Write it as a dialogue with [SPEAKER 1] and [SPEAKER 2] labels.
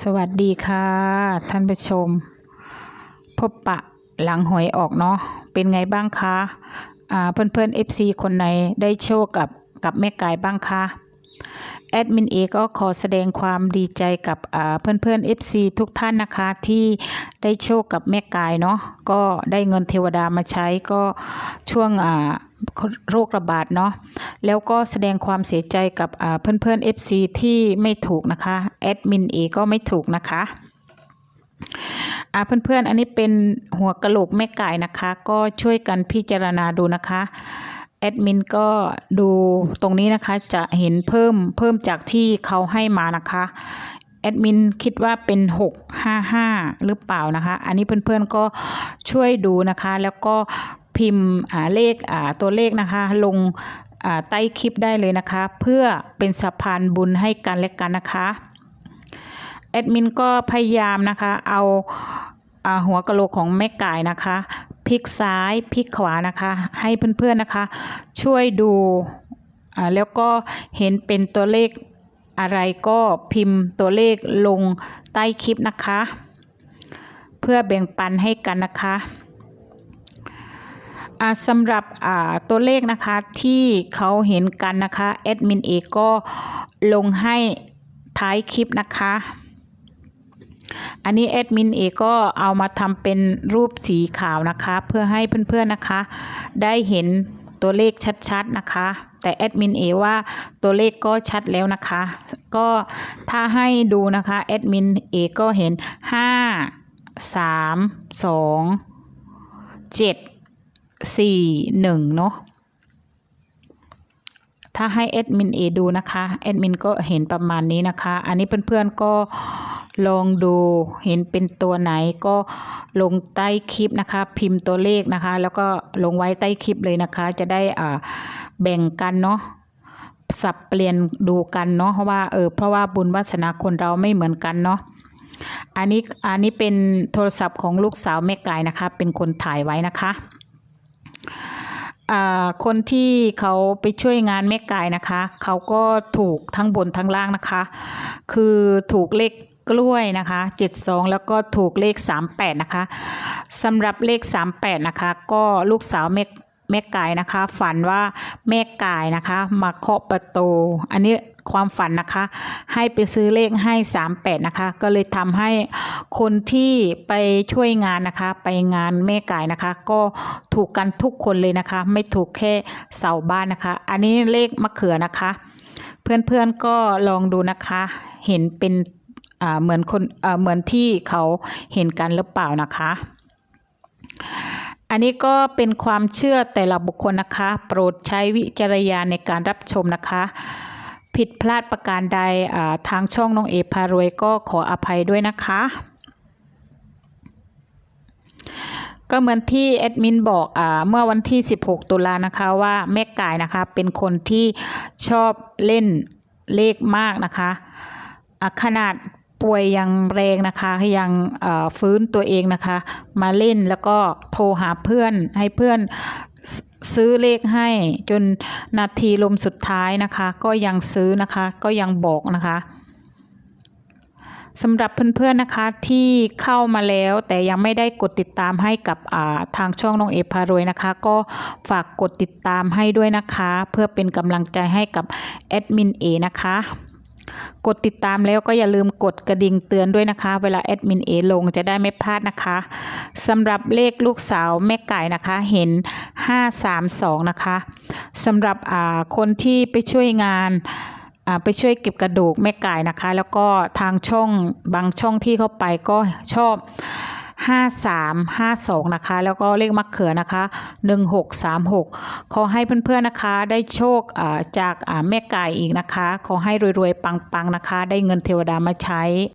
[SPEAKER 1] สวัสดีค่ะท่านผู้ชม พบปะหลังหวยออกเนาะเป็นไงบ้างคะเพื่อนเพื่อน FC คนไหนได้โชคกับกับแม่กายบ้างคะแอดมินเอก็ขอแสดงความดีใจกับเพื่อนเพื่อน FC ทุกท่านนะคะที่ได้โชคกับแม่กายเนาะก็ได้เงินเทวดามาใช้ก็ช่วงอ่า โรคระบาดเนาะแล้วก็แสดงความเสียใจกับอ่าเพื่อนๆ FC ที่ไม่ถูกนะคะแอดมินเอก็ไม่ถูกนะคะอ่าเพื่อนๆ อันนี้เป็นหัวกะโหลกแม่ไก่นะคะ ก็ช่วยกันพิจารณาดูนะคะแอดมินก็ดูตรงนี้นะคะจะเห็นเพิ่มเพิ่มจากที่เขาให้มานะคะแอดมินคิดว่าเป็น 655 หรือเปล่านะคะ อันนี้เพื่อนๆก็ช่วยดูนะคะ แล้วก็ พิมพ์เลขตัวเลขนะคะ ลงใต้คลิปได้เลยนะคะ เพื่อเป็นสะพานบุญให้กันและกันนะคะแอดมินก็พยายามนะคะเอาอหัวกะโหลกของแม่ก่ายนะคะพลิกซ้ายพลิกขวานะคะ ให้เพื่อนๆนะคะ ช่วยดูแล้วก็เห็นเป็นตัวเลขอะไรก็พิมพ์ตัวเลขลงใต้คลิปนะคะ เพื่อแบ่งปันให้กันนะคะ สำหรับตัวเลขนะคะที่เขาเห็นกันนะคะแอดมินเอก็ลงให้ท้ายคลิปนะคะ อันนี้แอดมินเอก็เอามาทำเป็นรูปสีขาวนะคะ เพื่อให้เพื่อนๆนะคะ ได้เห็นตัวเลขชัดๆนะคะ แต่แอดมินเอว่าตัวเลขก็ชัดแล้วนะคะ ก็ถ้าให้ดูนะคะแอดมินเอก็เห็น 5 3 2 7 4 1เนาะถ้าให้แอดมินเอดูนะคะแอดมินก็เห็นประมาณนี้นะคะ อันนี้เพื่อนๆก็ลองดูเห็นเป็นตัวไหนก็ลงใต้คลิปนะคะ พิมพ์ตัวเลขนะคะ แล้วก็ลงไว้ใต้คลิปเลยนะคะ จะได้อ่าแบ่งกันเนาะสับเปลี่ยนดูกันเนาะเพราะว่าเออเพราะว่าบุญวาสนาคนเราไม่เหมือนกันเนาะอันนี้อันนี้เป็นโทรศัพท์ของลูกสาวแม่กายนะคะ เป็นคนถ่ายไว้นะคะ คนที่เขาไปช่วยงานแม่กายนะคะ เขาก็ถูกทั้งบนทั้งล่างนะคะ คือถูกเลขกล้วยนะคะ 72 แล้วก็ถูกเลข 38 นะคะสำหรับเลข 38 นะคะ ก็ลูกสาวแม่แม่กายนะคะ ฝันว่าแม่กายนะคะ มาเคาะประตู อันนี้ ความฝันนะคะ ให้ไปซื้อเลขให้ 38 นะคะ ก็เลยทำให้คนที่ไปช่วยงานนะคะ ไปงานแม่กายนะคะ ก็ถูกกันทุกคนเลยนะคะ ไม่ถูกแค่เสาบ้านนะคะ อันนี้เลขมะเขือนะคะ เพื่อนๆก็ลองดูนะคะ เห็นเป็นเหมือนคนเหมือนที่เขาเห็นกันหรือเปล่านะคะ อันนี้ก็เป็นความเชื่อแต่ละบุคคลนะคะ โปรดใช้วิจารณญาณในการรับชมนะคะ ผิดพลาดประการใดทางช่องน้องเอพารวยก็ขออภัยด้วยนะคะ ก็เหมือนที่แอดมินบอกอเมื่อวันที่ 16 ตุลานะคะว่าแม่กายนะคะเป็นคนที่ชอบเล่นเลขมากนะคะขนาดป่วยยังแรงนะคะยังฟื้นตัวเองนะคะ มาเล่นแล้วก็โทรหาเพื่อนให้เพื่อน ซื้อเลขให้จนนาทีลมสุดท้ายนะคะ ก็ยังซื้อนะคะก็ยังบอกนะคะสำหรับเพื่อนๆนะคะที่เข้ามาแล้วแต่ยังไม่ได้กดติดตามให้กับทางช่องน้องเอพารวยนะคะ ก็ฝากกดติดตามให้ด้วยนะคะ เพื่อเป็นกำลังใจให้กับแอดมินเอนะคะ กดติดตามแล้วก็อย่าลืมกดกระดิ่งเตือนด้วยนะคะ เวลาแอดมินเอลงจะได้ไม่พลาดนะคะสำหรับเลขลูกสาวแม่ไก่นะคะเห็น 532 นะคะสำหรับคนที่ไปช่วยงานไปช่วยเก็บกระดูกแม่ไก่นะคะ แล้วก็ทางช่องบางช่องที่เข้าไปก็ชอบ ห้าสามห้าสองนะคะ แล้วก็เลขมะเขือนะคะหนึ่งหกสามหกขอให้เพื่อนๆนะคะ ได้โชคจากแม่ไก่อีกนะคะ ขอให้รวยๆ ปังๆนะคะ ได้เงินเทวดามาใช้